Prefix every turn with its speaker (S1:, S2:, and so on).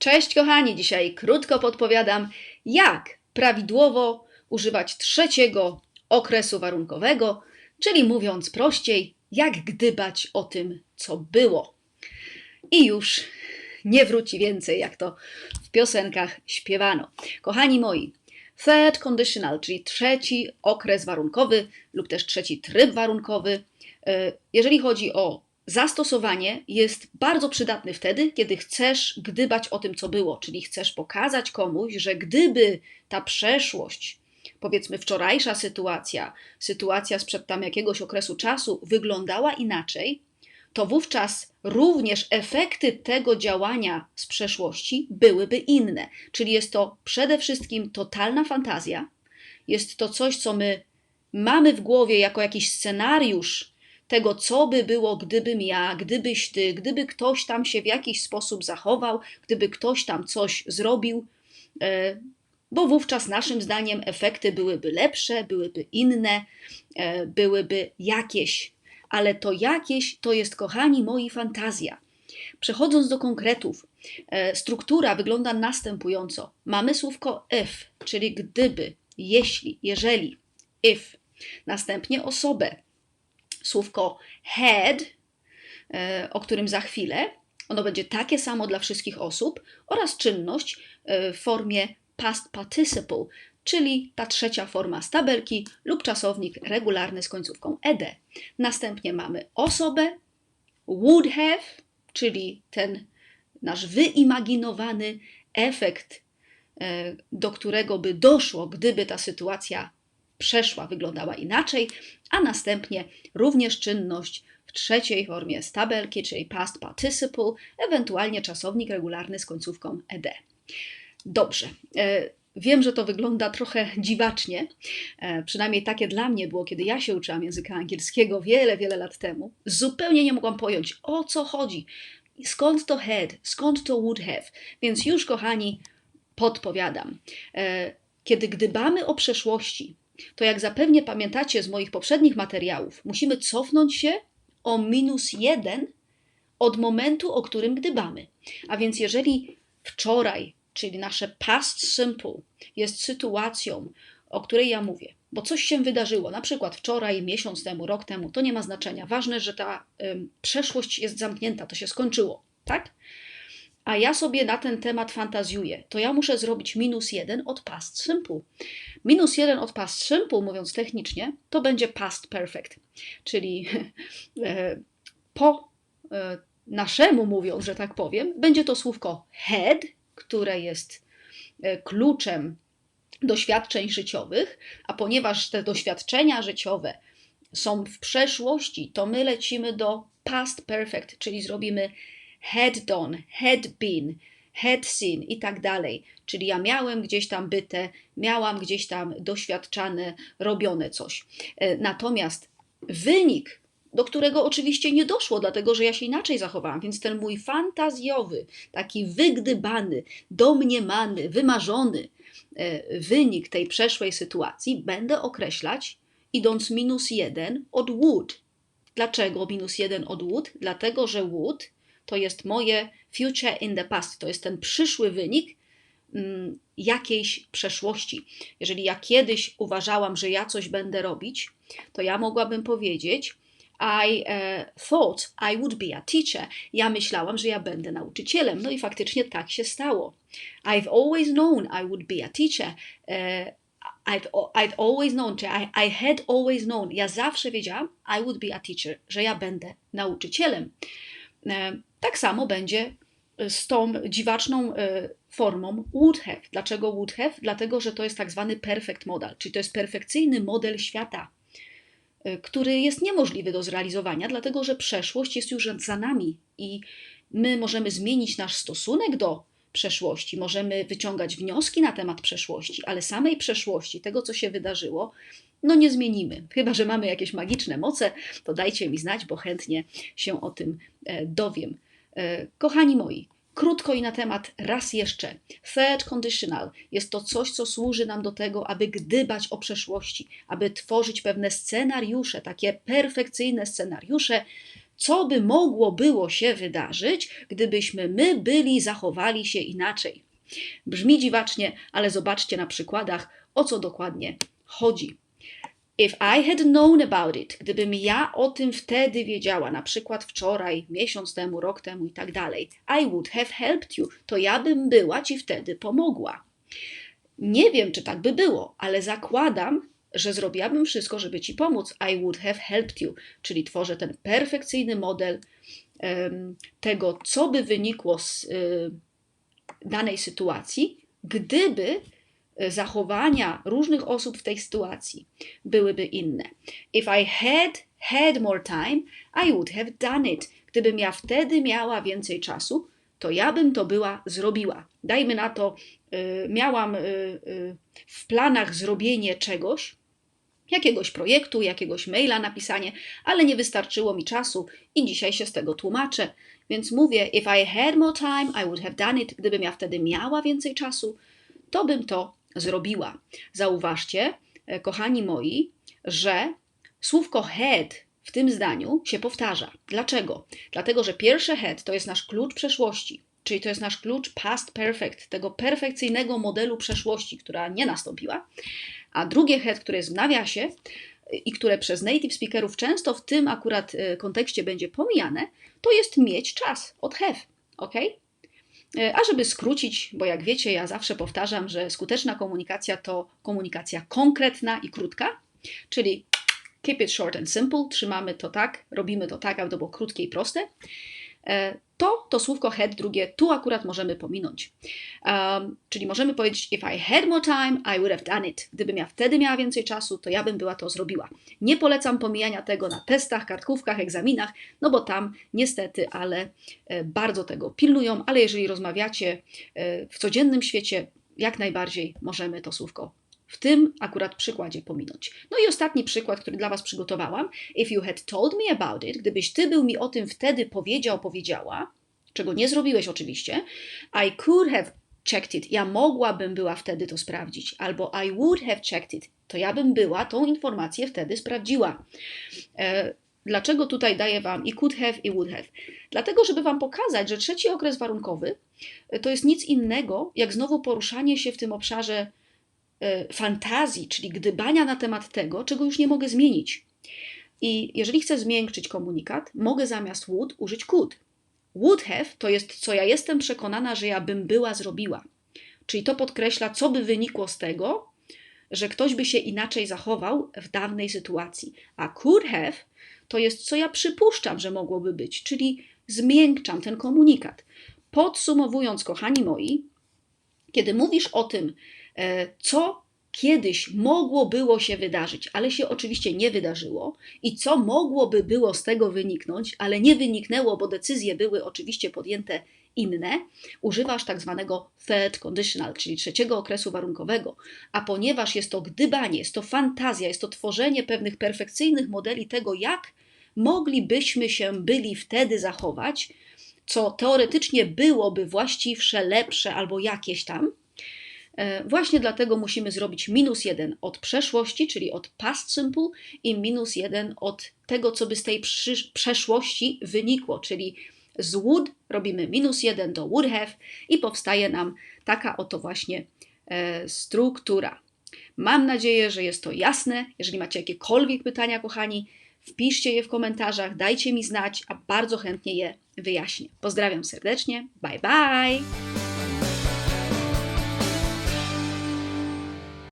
S1: Cześć kochani, dzisiaj krótko podpowiadam, jak prawidłowo używać trzeciego okresu warunkowego, czyli mówiąc prościej, jak gdybać o tym, co było. I już nie wróci więcej, jak to w piosenkach śpiewano. Kochani moi, third conditional, czyli trzeci okres warunkowy lub też trzeci tryb warunkowy, e, jeżeli chodzi o zastosowanie jest bardzo przydatny wtedy, kiedy chcesz gdybać o tym, co było, czyli chcesz pokazać komuś, że gdyby ta przeszłość, powiedzmy wczorajsza sytuacja, sytuacja sprzed tam jakiegoś okresu czasu wyglądała inaczej, to wówczas również efekty tego działania z przeszłości byłyby inne. Czyli jest to przede wszystkim totalna fantazja, jest to coś, co my mamy w głowie jako jakiś scenariusz tego, co by było, gdybym ja, gdybyś ty, gdyby ktoś tam się w jakiś sposób zachował, gdyby ktoś tam coś zrobił, e, bo wówczas naszym zdaniem efekty byłyby lepsze, byłyby inne, e, byłyby jakieś. Ale to jakieś to jest, kochani moi, fantazja. Przechodząc do konkretów, e, struktura wygląda następująco. Mamy słówko if, czyli gdyby, jeśli, jeżeli, if. Następnie osobę, słówko had, e, o którym za chwilę. Ono będzie takie samo dla wszystkich osób oraz czynność e, w formie past participle, czyli ta trzecia forma z tabelki lub czasownik regularny z końcówką ed. Następnie mamy osobę, would have, czyli ten nasz wyimaginowany efekt, e, do którego by doszło, gdyby ta sytuacja przeszła wyglądała inaczej, a następnie również czynność w trzeciej formie tabelki, czyli past participle, ewentualnie czasownik regularny z końcówką ed. Dobrze. E, wiem, że to wygląda trochę dziwacznie, e, przynajmniej takie dla mnie było, kiedy ja się uczyłam języka angielskiego wiele, wiele lat temu. Zupełnie nie mogłam pojąć, o co chodzi, skąd to had, skąd to would have. Więc już, kochani, podpowiadam. E, kiedy gdybamy o przeszłości, to jak zapewnie pamiętacie z moich poprzednich materiałów, musimy cofnąć się o minus jeden od momentu, o którym gdybamy. A więc jeżeli wczoraj, czyli nasze past simple, jest sytuacją, o której ja mówię, bo coś się wydarzyło, na przykład wczoraj, miesiąc temu, rok temu, to nie ma znaczenia. Ważne, że ta ym, przeszłość jest zamknięta, to się skończyło, tak? A ja sobie na ten temat fantazjuję, to ja muszę zrobić minus jeden od past simple. Minus jeden od past simple, mówiąc technicznie, to będzie past perfect, czyli e, po e, naszemu mówiąc, że tak powiem, będzie to słówko had, które jest e, kluczem doświadczeń życiowych, a ponieważ te doświadczenia życiowe są w przeszłości, to my lecimy do past perfect, czyli zrobimy had done, had been, had seen i tak dalej. Czyli ja miałem gdzieś tam byte, miałam gdzieś tam doświadczane, robione coś. E, natomiast wynik, do którego oczywiście nie doszło, dlatego że ja się inaczej zachowałam, więc ten mój fantazjowy, taki wygdybany, domniemany, wymarzony e, wynik tej przeszłej sytuacji będę określać idąc minus jeden od would. Dlaczego minus jeden od would? Dlatego, że would to jest moje future in the past, to jest ten przyszły wynik mm, jakiejś przeszłości. Jeżeli ja kiedyś uważałam, że ja coś będę robić, to ja mogłabym powiedzieć, I uh, thought I would be a teacher. Ja myślałam, że ja będę nauczycielem. No i faktycznie tak się stało. I've always known I would be a teacher. I've, I've always known, czy I, I had always known. Ja zawsze wiedziałam, I would be a teacher, że ja będę nauczycielem. E, tak samo będzie e, z tą dziwaczną e, formą would have. Dlaczego would have? Dlatego, że to jest tak zwany perfect model, czyli to jest perfekcyjny model świata, który jest niemożliwy do zrealizowania, dlatego że przeszłość jest już za nami i my możemy zmienić nasz stosunek do przeszłości, możemy wyciągać wnioski na temat przeszłości, ale samej przeszłości, tego co się wydarzyło, no nie zmienimy. Chyba, że mamy jakieś magiczne moce, to dajcie mi znać, bo chętnie się o tym e, dowiem. E, kochani moi, krótko i na temat raz jeszcze. Third conditional jest to coś, co służy nam do tego, aby gdybać o przeszłości, aby tworzyć pewne scenariusze, takie perfekcyjne scenariusze, co by mogło było się wydarzyć, gdybyśmy my byli, zachowali się inaczej. Brzmi dziwacznie, ale zobaczcie na przykładach, o co dokładnie chodzi. If I had known about it, gdybym ja o tym wtedy wiedziała, na przykład wczoraj, miesiąc temu, rok temu i tak dalej, I would have helped you, to ja bym była ci wtedy pomogła. Nie wiem, czy tak by było, ale zakładam, że zrobiłabym wszystko, żeby ci pomóc. I would have helped you, czyli tworzę ten perfekcyjny model um, tego, co by wynikło z y, danej sytuacji, gdyby zachowania różnych osób w tej sytuacji byłyby inne. If I had had more time, I would have done it. Gdybym ja wtedy miała więcej czasu, to ja bym to była zrobiła. Dajmy na to, y, miałam y, y, w planach zrobienie czegoś, jakiegoś projektu, jakiegoś maila napisanie, ale nie wystarczyło mi czasu i dzisiaj się z tego tłumaczę. Więc mówię, if I had more time, I would have done it. Gdybym ja wtedy miała więcej czasu, to bym to zrobiła. Zauważcie, e, kochani moi, że słówko had w tym zdaniu się powtarza. Dlaczego? Dlatego, że pierwsze had to jest nasz klucz przeszłości, czyli to jest nasz klucz past perfect, tego perfekcyjnego modelu przeszłości, która nie nastąpiła, a drugie had, które jest w nawiasie e, i które przez native speakerów często w tym akurat e, kontekście będzie pomijane, to jest mieć czas od have, ok? A żeby skrócić, bo jak wiecie, ja zawsze powtarzam, że skuteczna komunikacja to komunikacja konkretna i krótka, czyli keep it short and simple, trzymamy to tak, robimy to tak, aby to było krótkie i proste. To, to słówko had drugie, tu akurat możemy pominąć. Um, czyli możemy powiedzieć, if I had more time, I would have done it. Gdybym ja wtedy miała więcej czasu, to ja bym była to zrobiła. Nie polecam pomijania tego na testach, kartkówkach, egzaminach, no bo tam niestety, ale e, bardzo tego pilnują, ale jeżeli rozmawiacie e, w codziennym świecie, jak najbardziej możemy to słówko w tym akurat przykładzie pominąć. No i ostatni przykład, który dla Was przygotowałam. If you had told me about it, gdybyś Ty był mi o tym wtedy powiedział, powiedziała, czego nie zrobiłeś oczywiście, I could have checked it. Ja mogłabym była wtedy to sprawdzić. Albo I would have checked it. To ja bym była tą informację wtedy sprawdziła. E, dlaczego tutaj daję Wam i could have i would have? Dlatego, żeby Wam pokazać, że trzeci okres warunkowy to jest nic innego, jak znowu poruszanie się w tym obszarze E, fantazji, czyli gdybania na temat tego, czego już nie mogę zmienić. I jeżeli chcę zmiękczyć komunikat, mogę zamiast would użyć could. Would have to jest, co ja jestem przekonana, że ja bym była zrobiła. Czyli to podkreśla, co by wynikło z tego, że ktoś by się inaczej zachował w dawnej sytuacji. A could have to jest, co ja przypuszczam, że mogłoby być, czyli zmiękczam ten komunikat. Podsumowując, kochani moi, kiedy mówisz o tym, E, co kiedyś mogło było się wydarzyć, ale się oczywiście nie wydarzyło, i co mogłoby było z tego wyniknąć, ale nie wyniknęło, bo decyzje były oczywiście podjęte inne, używasz tak zwanego third conditional, czyli trzeciego okresu warunkowego. A ponieważ jest to gdybanie, jest to fantazja, jest to tworzenie pewnych perfekcyjnych modeli tego, jak moglibyśmy się byli wtedy zachować, co teoretycznie byłoby właściwsze, lepsze albo jakieś tam, E, właśnie dlatego musimy zrobić minus jeden od przeszłości, czyli od past simple, i minus jeden od tego, co by z tej przeszłości wynikło, czyli z would robimy minus jeden do would have i powstaje nam taka oto właśnie e, struktura. Mam nadzieję, że jest to jasne. Jeżeli macie jakiekolwiek pytania, kochani, wpiszcie je w komentarzach, dajcie mi znać, a bardzo chętnie je wyjaśnię. Pozdrawiam serdecznie. Bye bye!